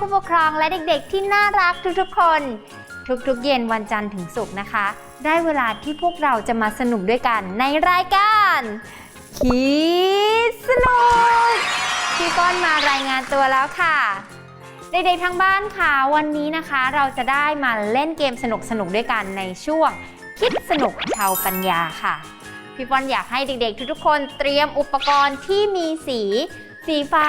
ผู้ปกครองและเด็กๆ ที่น่ารักทุกๆ คน ทุกๆ เย็นวันจันทร์ถึงศุกร์นะคะ ได้เวลาที่พวกเราจะมาสนุกด้วยกันในรายการคิดสนุกพี่ก้อนมารายงานตัวแล้วค่ะเด็กๆทางบ้านค่ะ วันนี้นะคะ เราจะได้มาเล่นเกมสนุกๆด้วยกันในช่วง คิดสนุกชาวปัญญาค่ะ พี่บอลอยากให้เด็กๆ ทุกๆคนเตรียมอุปกรณ์ที่มีสี สีฟ้า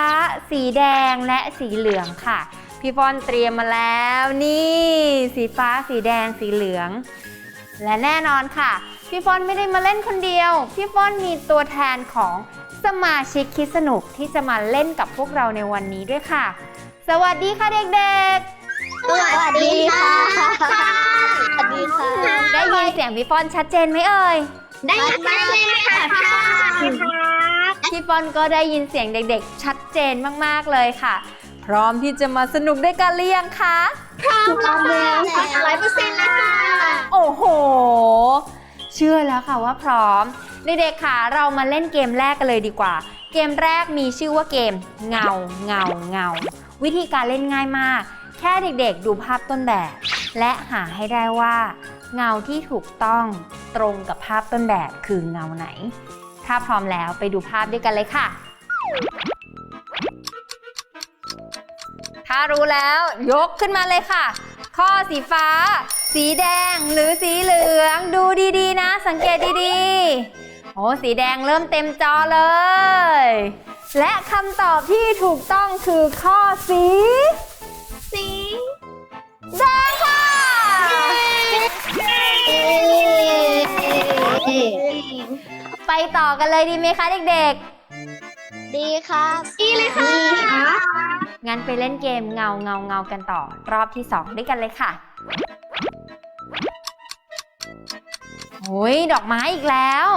สีแดงและสีเหลืองค่ะ พี่บอลเตรียมมาแล้ว นี่ สีฟ้า สีแดง สีเหลือง และแน่นอนค่ะ พี่ฟอนไม่ได้มาเล่นคนเดียว พี่ฟอนมีตัวแทนของสมาชิกคิดสนุกที่จะมาเล่นกับพวกเราในวันนี้ด้วยค่ะ สวัสดีค่ะเด็กสวัสดีค่ะ สวัสดีค่ะๆได้ยินเสียงพี่ฟอนชัดเจนไหมเอ่ย ได้ยินไหมค่ะ พี่ฟอนก็ได้ยินเสียงเด็กๆ ชัดเจนมากๆเลยค่ะ พร้อมที่จะมาสนุกด้วยกันหรือยังคะพร้อมแล้วร้อยเปอร์เซ็นต์เลยค่ะโอ้โห เชื่อแล้วค่ะว่าพร้อมเด็กๆค่ะ เรามาเล่นเกมแรกกันเลยดีกว่า เกมแรกมีชื่อว่าเกมเงาเงาเงา วิธีการเล่นง่ายมาก แค่เด็กๆ ดูภาพต้นแบบ และหาให้ได้ว่า เงาที่ถูกต้องตรงกับภาพต้นแบบคือเงาไหน ถ้าพร้อมแล้วไปดูภาพด้วยกันเลยค่ะ ถ้ารู้แล้วยกขึ้นมาเลยค่ะ ข้อสีฟ้า สีแดงหรือสีเหลือง ดูดีๆ นะ สังเกตดีๆ โอ้สีแดงเริ่มเต็มจอเลย และคำตอบที่ถูกต้องคือข้อสีสี ต่อกันเลยดีไหมคะเด็กดีครับดีเลยค่ะๆงั้นไปเล่นเกมเงาเงาเงากันต่อ รอบที่2ด้วยกันเลยค่ะโอ้ยดอกไม้อีกแล้ว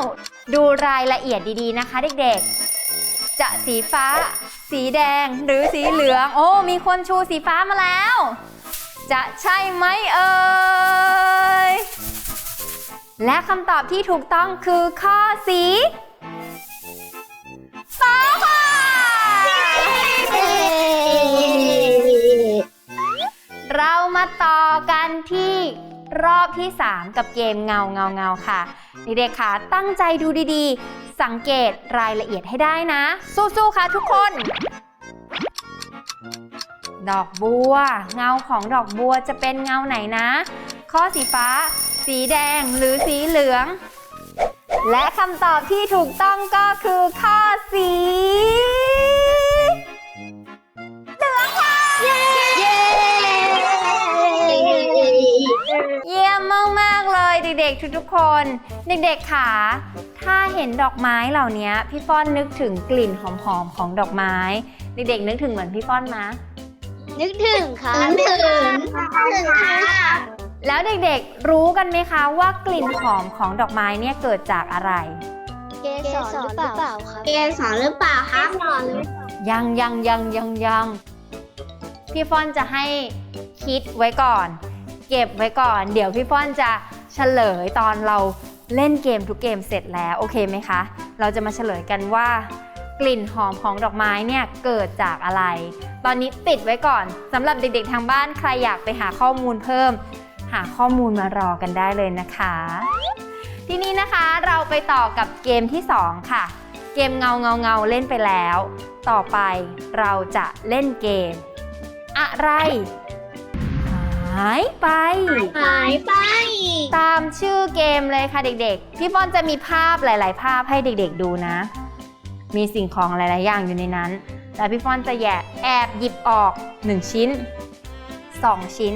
ดูรายละเอียดดีๆนะคะเด็กๆ จะสีฟ้า สีแดงหรือสีเหลือง โอ้ มีคนชูสีฟ้ามาแล้ว จะใช่ไหมเอ่ย และคำตอบที่ถูกต้องคือข้อสีฟ้าค่ะเรามาต่อกันที่รอบที่ 3 กับเกมเงาเงาเงาค่ะนี่เด็กค่ะตั้งใจดูดีๆ สังเกตรายละเอียดให้ได้นะ สู้ๆค่ะทุกคน ดอกบัว เงาของดอกบัวจะเป็นเงาไหนนะ ข้อสีฟ้า สีแดงหรือสีเหลือง และคำตอบที่ถูกต้องก็คือข้อสีเหลืองค่ะเยี่ยมมาก ๆ เลยเด็ก ๆ ทุกๆคน เด็ก ๆค่ะถ้าเห็นดอกไม้เหล่านี้พี่ฟ้อนนึกถึงกลิ่นหอม ๆ ของดอกไม้ เด็ก ๆ นึกถึงเหมือนพี่ฟ้อนมะนึกถึงค่ะนึกถึงถึงค่ะ แล้วเด็กๆรู้กันไหมคะว่ากลิ่นหอมของดอกไม้เนี่ยเกิดจากอะไร เกสรหรือเปล่าครับเกสรหรือเปล่าครับยังยังยังยังยังพี่ฟ้อนจะให้คิดไว้ก่อน เก็บไว้ก่อน เดี๋ยวพี่ฟ้อนจะเฉลยตอนเราเล่นเกมทุกเกมเสร็จแล้วโอเคไหมคะ เราจะมาเฉลยกันว่ากลิ่นหอมของดอกไม้เนี่ยเกิดจากอะไร ตอนนี้ติดไว้ก่อนสำหรับเด็กๆทางบ้านใครอยากไปหาข้อมูลเพิ่มหาข้อมูลมารอกันได้เลยนะคะ ทีนี้นะคะเราไปต่อกับเกมที่ 2 ค่ะ เกมเงาเงาเงาเล่นไปแล้ว ต่อไปเราจะเล่นเกม อะไร หายไป หายไป ตามชื่อเกมเลยค่ะเด็กๆ พี่บอลจะมีภาพหลาย ๆ ภาพให้เด็กๆดูนะ มีสิ่งของหลาย ๆ อย่างอยู่ในนั้น แล้วพี่ฟอนจะแยะแอบหยิบออก 1 ชิ้น 2 ชิ้น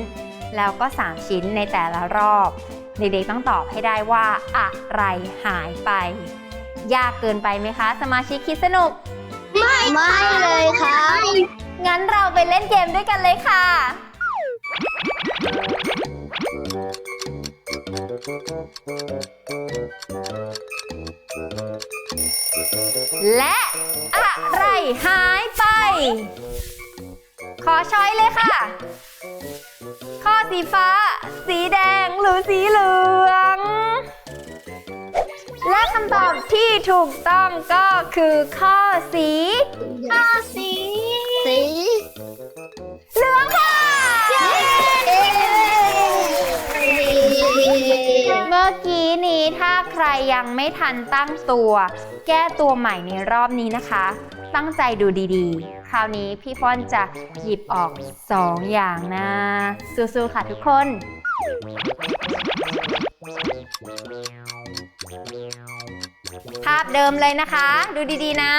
แล้วก็ 3 ชิ้นในแต่ละรอบ เด็กๆต้องตอบให้ได้ว่าอะไรหายไป ยากเกินไปไหมคะ สมาชิกคิดสนุก ไม่เลยครับงั้นเล่นเกมด้วยกันเลยค่ะ และอะไรหายไป ขอช้อยเลยค่ะข้อ สีฟ้า สีแดง หรือสีเหลือง และคำตอบที่ถูกต้องก็คือข้อสี ข้อสี สีเหลืองค่ะเมื่อกี้นี้ถ้าใครยังไม่ทันตั้งตัว แก้ตัวใหม่ในรอบนี้นะคะ ตั้งใจดูดีๆ คราวนี้พี่ฟ้อนจะหยิบออก 2 อย่างนะ สู้ๆค่ะทุกคนภาพเดิมเลยนะคะ ดูดีๆนะ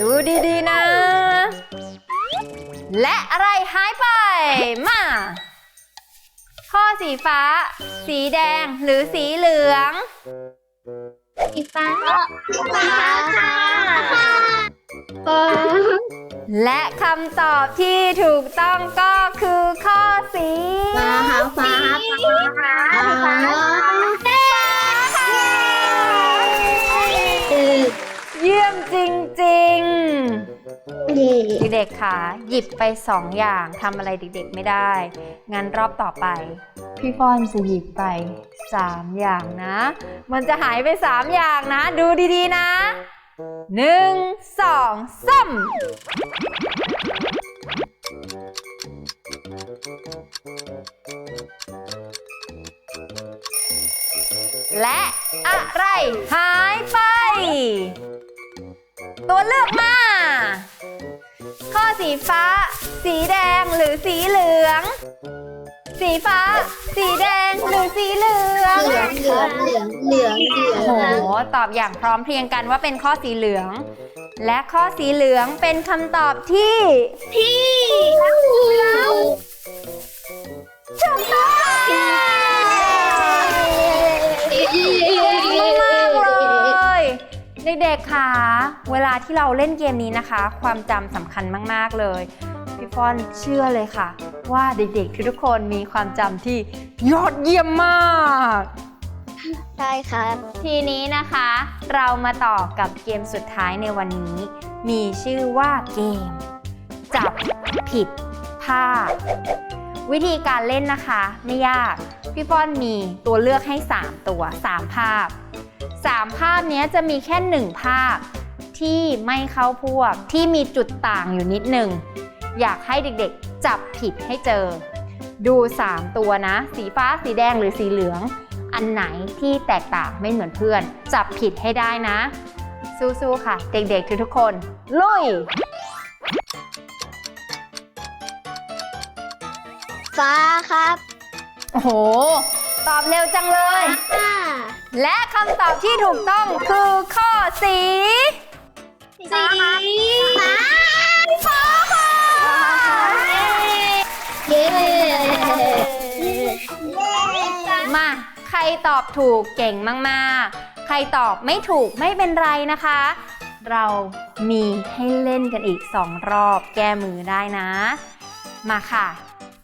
ดูดีๆนะ และอะไรหายไป มา ข้อสีฟ้า สีแดงหรือสีเหลือง สีฟ้าฟ้าค่ะ ฟ้า และคำตอบที่ถูกต้องก็คือข้อสีฟ้าฟ้าฟ้าฟ้าเยี่ยมจริงๆ เด็กๆค่ะหยิบไปสองอย่างทำอะไรเด็กๆไม่ได้ งั้นรอบต่อไป พี่ฟอนจะหยิบไปสามอย่างนะ มันจะหายไปสามอย่างนะ ดูดีๆนะ หนึ่งสองสามและอะไรหายไป ตัวเลือกมา ข้อสีฟ้า สีแดงหรือสีเหลือง สีฟ้า สีแดง หรือสีเหลือง เหลืองเหลืองเหลืองเหลืองเหลืองโอ้โห ตอบอย่างพร้อมเพรียงกันว่าเป็นข้อสีเหลือง และข้อสีเหลืองเป็นคำตอบที่ที่เราถูกต้องมากๆเลยเด็กๆค่ะ เวลาที่เราเล่นเกมนี้นะคะ ความจำสำคัญมากๆเลย พี่ฟอนเชื่อเลยค่ะ ว่าเด็กๆทุกคนมีความจำที่ยอดเยี่ยมมาก ใช่ครับ ทีนี้นะคะ เรามาต่อกับเกมสุดท้ายในวันนี้ มีชื่อว่าเกม จับผิดภาพ วิธีการเล่นนะคะ ไม่ยาก พี่ป้อนมีตัวเลือกให้ 3 ตัว 3 ภาพ 3 ภาพนี้จะมีแค่ 1 ภาพที่ไม่เข้าพวกที่มีจุดต่างอยู่นิดหนึ่ง อยากให้เด็กๆ จับผิดให้เจอ ดู 3 ตัวนะ สีฟ้าสีแดงหรือสีเหลือง อันไหนที่แตกต่างไม่เหมือนเพื่อน จับผิดให้ได้นะ สู้ๆค่ะ เด็กๆ ทุกๆคน ลุย ฟ้าครับ โอ้โห ตอบเร็วจังเลย ฟ้าและคำตอบที่ถูกต้องคือข้อสี สี ตอบถูกเก่งมากๆ ใครตอบไม่ถูกไม่เป็นไรนะคะ เรามีให้เล่นกันอีก 2 รอบแก้มือได้นะ มาค่ะ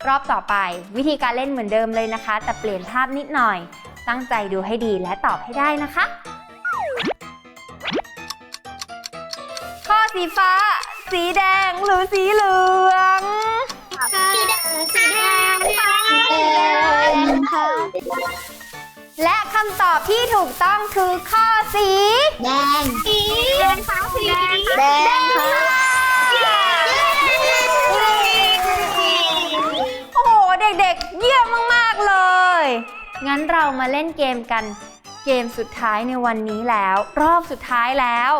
รอบต่อไปวิธีการเล่นเหมือนเดิมเลยนะคะ แต่เปลี่ยนภาพนิดหน่อย ตั้งใจดูให้ดีและตอบให้ได้นะคะ ข้อสีฟ้า สีแดงหรือสีเหลืองสีแดงสีแดงค่ะ และคำตอบที่ถูกต้องคือข้อสีแดงสีแดงค่ะสีแดงค่ะโอ้โห เด็กๆ เยี่ยมมากๆเลย งั้นเรามาเล่นเกมกัน เกมสุดท้ายในวันนี้แล้ว รอบสุดท้ายแล้ว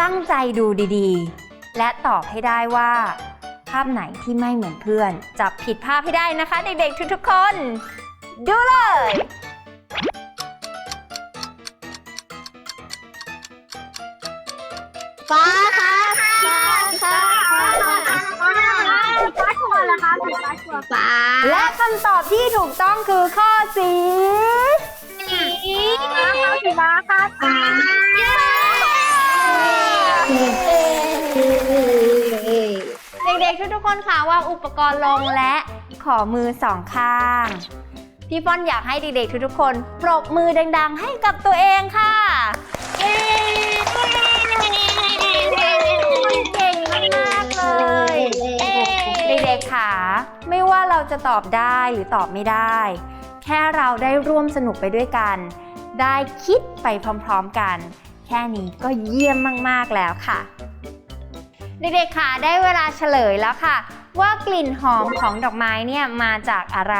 ตั้งใจดูดีๆ และตอบให้ได้ว่า ภาพไหนที่ไม่เหมือนเพื่อน จับผิดภาพให้ได้นะคะ เด็กๆ ทุกๆ คน ดูเลย ฟ้าค่ะฟ้าค่ะฟ้าถั่วเหรอคะสีฟ้าถั่วฟ้าและคำตอบที่ถูกต้องคือข้อสีสีฟ้าสีฟ้าค่ะฟ้าเด็กๆทุกๆคนค่ะวางอุปกรณ์ลงและขอมือสองข้าง พี่ฟอนอยากให้เด็กๆทุกๆคนปรบมือดังๆ ให้กับตัวเองค่ะ ด็กๆค่ะ ไม่ว่าเราจะตอบได้หรือตอบไม่ได้ แค่เราได้ร่วมสนุกไปด้วยกัน ได้คิดไปพร้อมๆกัน แค่นี้ก็เยี่ยมมากๆแล้วค่ะ เด็กๆค่ะได้เวลาเฉลยแล้วค่ะ ว่ากลิ่นหอมของดอกไม้เนี่ยมาจากอะไร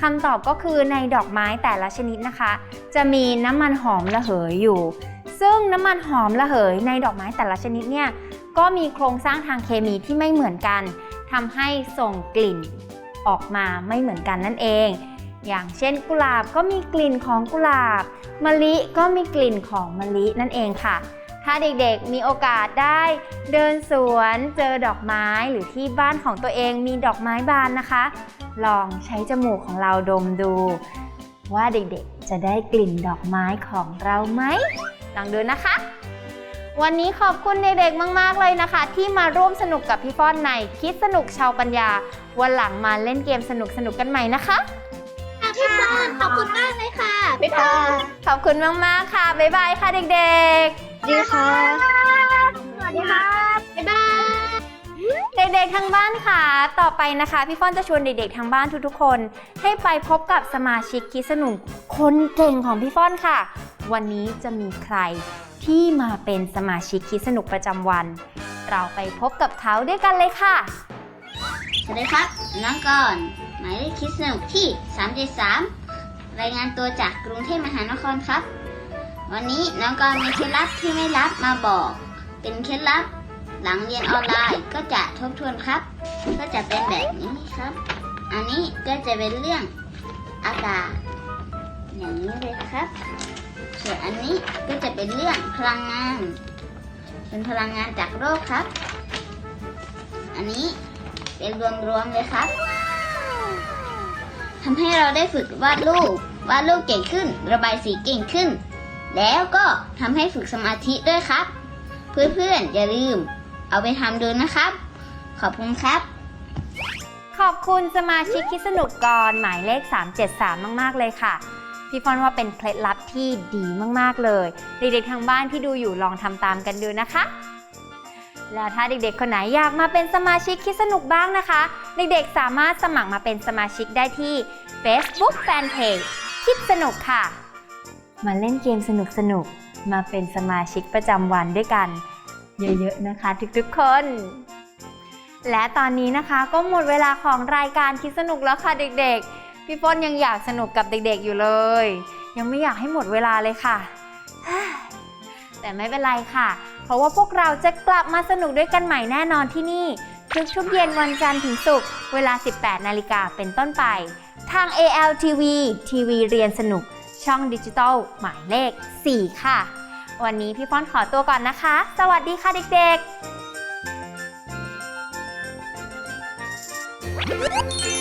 คำตอบก็คือในดอกไม้แต่ละชนิดนะคะ จะมีน้ำมันหอมระเหยอยู่ ซึ่งน้ำมันหอมระเหยในดอกไม้แต่ละชนิดเนี่ยก็มีโครงสร้างทางเคมีที่ไม่เหมือนกัน ทำให้ส่งกลิ่นออกมาไม่เหมือนกันนั่นเอง อย่างเช่นกุหลาบก็มีกลิ่นของกุหลาบมะลิก็มีกลิ่นของมะลินั่นเองค่ะ ถ้าเด็กๆมีโอกาสได้เดินสวนเจอดอกไม้หรือที่บ้านของตัวเองมีดอกไม้บานนะคะ ลองใช้จมูกของเราดมดู ว่าเด็กๆจะได้กลิ่นดอกไม้ของเราไหมลองดูนะคะ วันนี้ขอบคุณเด็กๆมาก ๆ เลยนะคะ ที่มาร่วมสนุกกับพี่ฟ้อนในคิดสนุกชาวปัญญา วันหลังมาเล่นเกมสนุกๆกันใหม่นะคะพี่ฟอนขอบคุณมากเลยค่ะบ๊ายบายขอบคุณมากๆค่ะ บ๊ายบายค่ะเด็กๆดีค่ะ สวัสดีค่ะบ๊ายบายเด็กๆทางบ้านค่ะ ต่อไปนะคะ พี่ฟ้อนจะชวนเด็กๆทางบ้านทุกๆคน ให้ไปพบกับสมาชิกคิดสนุกคนเก่งของพี่ฟ้อนค่ะ วันนี้จะมีใคร ที่มาเป็นสมาชิกคิดสนุกประจำวัน เราไปพบกับเขาด้วยกันเลยค่ะ สวัสดีครับน้องกอนหมายเลขคิดสนุกที่ 373 รายงานตัวจากกรุงเทพมหานครครับ วันนี้น้องกอนมีเคล็ดลับที่ไม่ลับมาบอก เป็นเคล็ดลับหลังเรียนออนไลน์ก็จะทบทวนครับ ก็จะเป็นแบบนี้ครับ อันนี้ก็จะเป็นเรื่องอากาศอย่างนี้เลยครับ ส่วนอันนี้ก็จะเป็นเรื่องพลังงาน เป็นพลังงานจากโลกครับ อันนี้เป็นรวมๆเลยครับทำให้เราได้ฝึกวาดรูปวาดรูปเก่งขึ้น ระบายสีเก่งขึ้น แล้วก็ทำให้ฝึกสมาธิด้วยครับ เพื่อนๆอย่าลืม เอาไปทำดูนะครับ ขอบคุณครับ ขอบคุณสมาชิกคิดสนุกกรหมายเลข 373 มาก ๆ เลยค่ะ พี่ฟอนว่าเป็นเคล็ดลับที่ดีมากๆเลย เด็กๆทางบ้านที่ดูอยู่ลองทำตามกันดูนะคะ แล้วถ้าเด็กๆคนไหนอยากมาเป็นสมาชิกคิดสนุกบ้างนะคะ เด็กๆสามารถสมัครมาเป็นสมาชิกได้ที่ Facebook Fanpage คิดสนุกค่ะ มาเล่นเกมสนุกๆมาเป็นสมาชิกประจำวันด้วยกัน เยอะๆนะคะทุกๆคน และตอนนี้นะคะก็หมดเวลาของรายการคิดสนุกแล้วค่ะเด็กๆ พี่ฟ้นยังอยากสนุกกับเด็กๆอยู่เลย ยังไม่อยากให้หมดเวลาเลยค่ะ แต่ไม่เป็นไรค่ะ เพราะว่าพวกเราจะกลับมาสนุกด้วยกันใหม่แน่นอนที่นี่ทุกๆเย็นวันจันทร์ถึงศุกร์เวลา 18 นาฬิกาเป็นต้นไป ทาง ALTV ทีวีเรียนสนุก ช่องดิจิตอลหมายเลข 4 ค่ะ วันนี้พี่ฟ้อนขอตัวก่อนนะคะ สวัสดีค่ะเด็กๆ